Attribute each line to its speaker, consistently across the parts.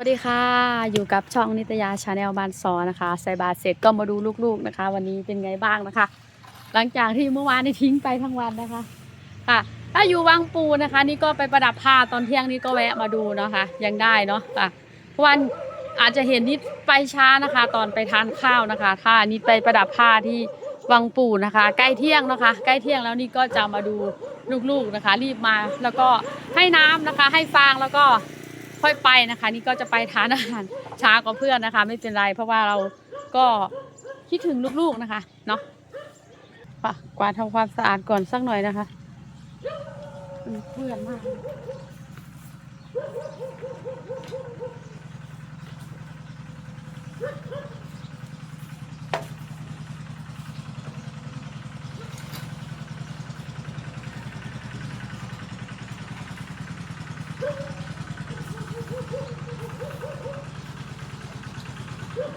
Speaker 1: สวัสดีค่ะ อยู่กับช่องนิตยาชาแนลบานซอนะคะใส่บาตรเสร็จก็มาดูลูกๆนะคะ วันนี้เป็นไงบ้างนะคะ หลังจากที่เมื่อวานนี่ทิ้งไปทั้งวันนะคะค่ะถ้าอยู่วังปูนะคะ นี่ก็ไปประดับผ้าตอนเที่ยงนี้ก็แวะมาดูเนาะคะยังได้เนาะค่ะวันอาจจะเห็นนิดไปช้านะคะ ตอนไปทานข้าวนะคะ ถ้านิดไปประดับผ้าที่วังปูนะคะ ใกล้เที่ยงนะคะ ใกล้เที่ยงแล้วนี่ก็จะมาดูลูกๆนะคะ รีบมาแล้วก็ให้น้ำนะคะ ให้ฟางแล้วก็ ค่อยไปนะคะ นี่ก็จะไปทานอาหารช้ากว่าเพื่อนนะคะ ไม่เป็นไรเพราะว่าเราก็คิดถึงลูกๆนะคะเนาะปะกวาดทำความสะอาดก่อนสักหน่อยนะคะเพื่อนมาก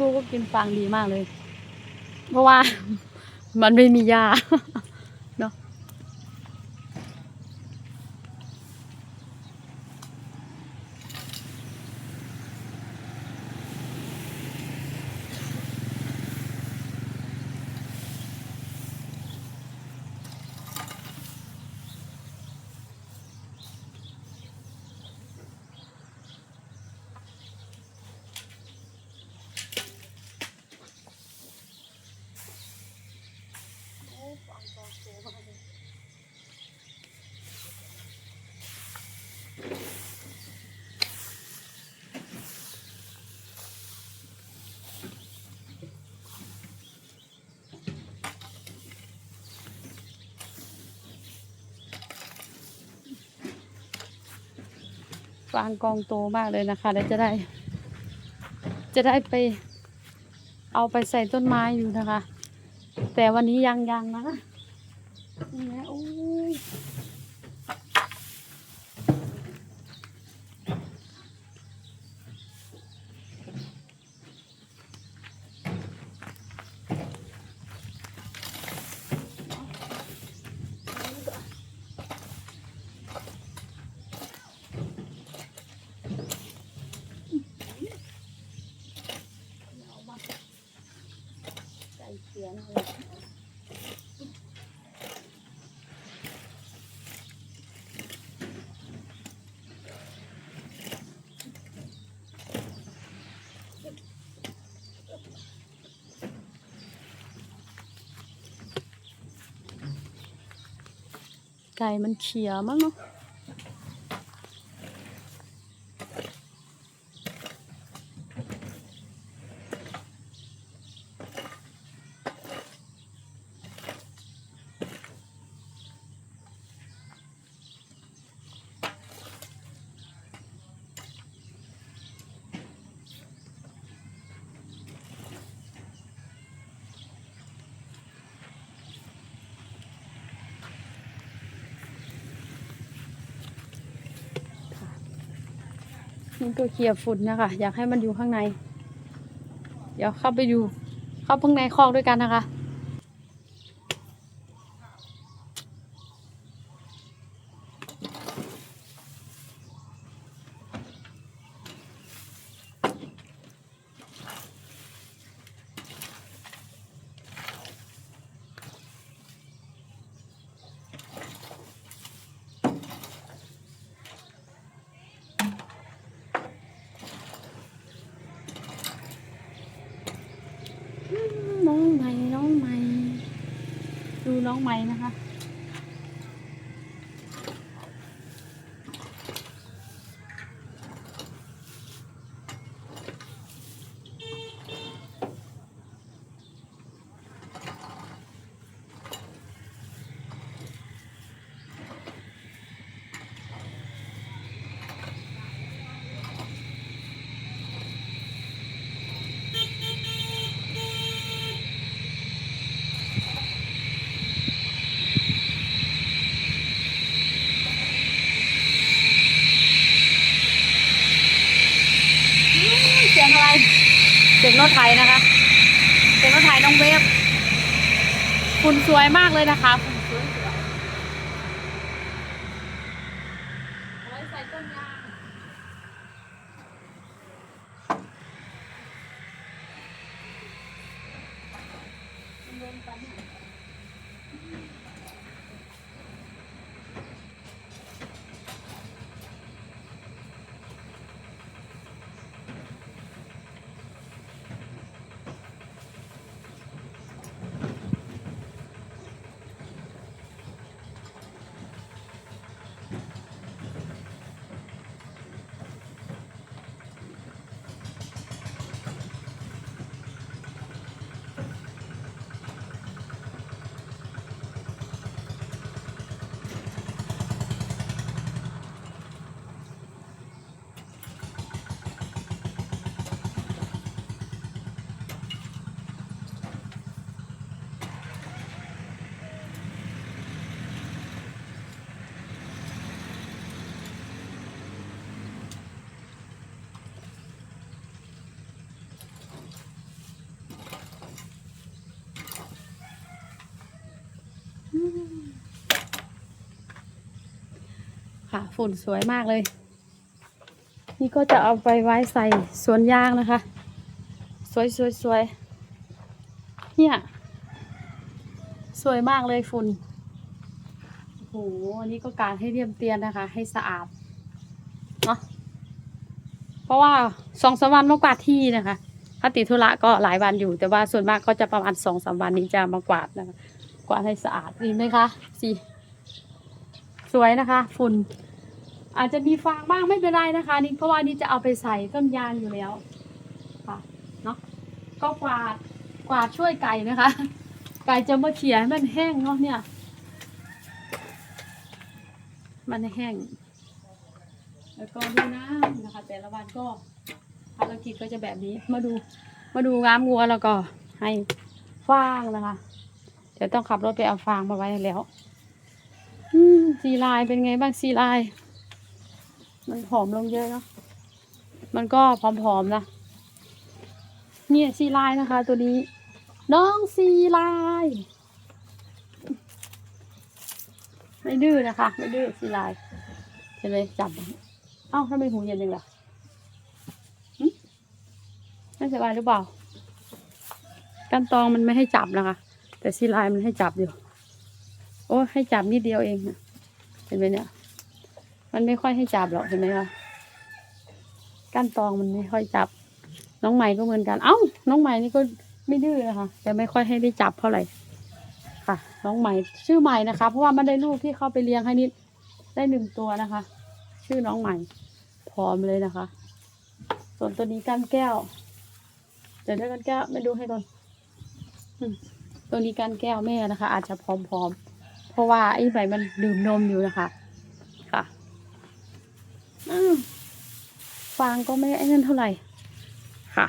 Speaker 1: ลูกๆก็กินฟางดีมากเลย เพราะว่า มันไม่มีหญ้า ฟางกองโตมากเลยนะคะแล้วจะได้ จะได้ไป เอาไปใส่ต้นไม้อยู่นะคะ แต่วันนี้ยังยังนะนี่นะโอ้ย ไก่มันเขียวมั้งเนาะ นี่ก็เคลียร์ฝุ่นนะคะ อยากให้มันอยู่ข้างใน เดี๋ยวเข้าไปดู เข้าข้างในคอกด้วยกันนะคะ น้ องใหม่น้องใหม่ ดูน้องใหม่นะคะ เสียงอะไร เป็นรถไทยนะคะเป็นรถไทยน้องเวฟคุณสวยมากเลยนะคะคุณสวยสวยเอาไว้ใส่ต้นยางมัน ค่ะ ฝุ่นสวยมากเลย นี่ก็จะเอาไปไว้ใส่สวนยางนะคะ สวยสวยสวยเนี่ยสวยมากเลยฝุ่นโอ้โหอันนี้ก็การให้เรียมเตียนนะคะ ให้สะอาดเนาะเพราะว่าสองสามวันมากวาดที่นะคะถ้าติดธุระก็หลายวันอยู่ แต่ว่าส่วนมากก็จะประมาณสองสามวันนี้จะมากวาดนะคะกวาดให้สะอาดดีไหมคะสิ สวยนะคะ ฝุ่น อาจจะมีฟางบ้างไม่เป็นไรนะคะ นี่เพราะว่านี่จะเอาไปใส่ต้นยางอยู่แล้วค่ะเนาะก็กวาดกวาดช่วยไก่นะคะ ไก่จะมาเขี่ยให้มันแห้งเนาะเนี่ย มันแห้ง แล้วก็ดูน้ำนะคะ แต่ละวันก็ภารกิจก็จะแบบนี้มาดูมาดูงามงัวแล้วก็ให้ฟางนะคะ เดี๋ยวต้องขับรถไปเอาฟางมาไว้แล้ว ซีลายเป็นไงบ้างซีลาย มันผอมลงเยอะเนาะมันก็ผอมๆนะเนี่ยซีลายนะคะ ตัวนี้ น้องซีลายไม่ดื้อนะคะ ไม่ดื้อซีลายเห็นไหมจับเอ้าทำไมหูเย็นจังล่ะไม่สบายหรือเปล่ากันตองมันไม่ให้จับนะคะ แต่ซีลายมันให้จับอยู่ อ้ให้จับนิดเดียวเองเห็นไหมเนี่ย มันไม่ค่อยให้จับหรอกเห็นไหมคะก้านตองมันไม่ค่อยจับ น้องใหม่ก็เหมือนกัน เอ้า น้องใหม่นี่ก็ไม่ดื้อนะคะแต่ไม่ค่อยให้ได้จับเท่าไหร่ค่ะ น้องใหม่ชื่อใหม่นะคะ เพราะว่ามันได้ลูกที่เข้าไปเลี้ยงให้นิดได้หนึ่งตัวนะคะ ชื่อน้องใหม่พร้อมเลยนะคะ ส่วนตัวนี้ก้านแก้ว เดี๋ยวได้ก้านแก้วไม่ดูให้ก่อนตัวนี้ก้านแก้วแม่นะคะ อาจจะพร้อมๆ เพราะว่าไอ้ใบมันดื่มนมอยู่นะคะค่ะอ้าวฟางก็ไม่ไอ้นั่นเท่าไหร่ค่ะ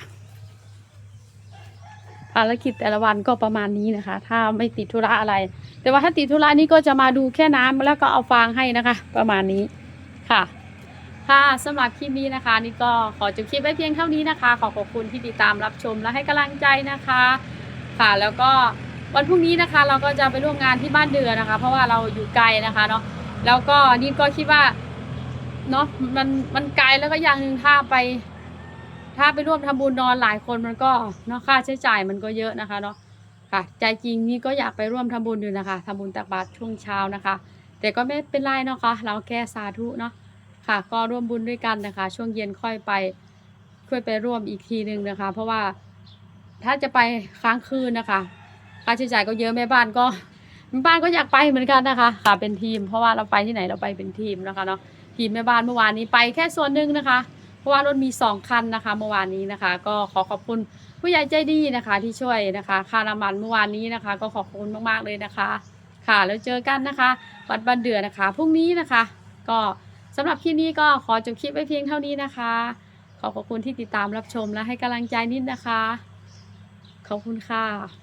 Speaker 1: ภารกิจแต่ละวันก็ประมาณนี้นะคะ ถ้าไม่ติดธุระอะไร แต่ว่าถ้าติดธุระนี่ก็จะมาดูแค่น้ำแล้วก็เอาฟางให้นะคะ ประมาณนี้ค่ะ ค่ะสำหรับคลิปนี้นะคะ นี่ก็ขอจบคลิปไว้เพียงเท่านี้นะคะ ขอขอบคุณที่ติดตามรับชมและให้กำลังใจนะคะ ค่ะแล้วก็ วันพรุ่งนี้นะคะเราก็จะไปร่วมงานที่บ้านเดือนะคะ เพราะว่าเราอยู่ไกลนะคะเนาะแล้วก็นี่ก็คิดว่าเนาะมันมันไกลแล้วก็อย่างหนึ่งถ้าไป ถ้าไปร่วมทำบุญนอนหลายคนมันก็เนาะค่าใช้จ่ายมันก็เยอะนะคะเนาะค่ะ ใจจริงนี่ก็อยากไปร่วมทำบุญอยู่นะคะทำบุญตักบาตรช่วงเช้านะคะ แต่ก็ไม่เป็นไรเนาะค่ะ เราแค่สาธุเนาะค่ะ ก็ร่วมบุญด้วยกันนะคะ ช่วงเย็นค่อยไปค่อยไปร่วมอีกทีหนึ่งนะคะ เพราะว่าถ้าจะไปค้างคืนนะคะ ค่าใช้จ่ายก็เยอะแม่บ้านก็แม่บ้านก็อยากไปเหมือนกันนะคะค่ะเป็นทีม เพราะว่าเราไปที่ไหนเราไปเป็นทีมนะคะเนาะทีมแม่บ้านเมื่อวานนี้ไปแค่ส่วนหนึ่งนะคะ เพราะว่ารถมีสองคันนะคะเมื่อวานนี้นะคะ ก็ขอขอบคุณผู้ใหญ่ใจดีนะคะ ที่ช่วยนะคะค่าน้ำมันเมื่อวานนี้นะคะ ก็ขอบคุณมากๆเลยนะคะ ค่ะแล้วเจอกันนะคะวัดบันเดือนะคะพรุ่งนี้นะคะ ก็สำหรับคลิปนี้ก็ขอจบคลิปไว้เพียงเท่านี้นะคะ ขอขอบคุณที่ติดตามรับชมและให้กำลังใจนิดนะคะ ขอบคุณค่ะ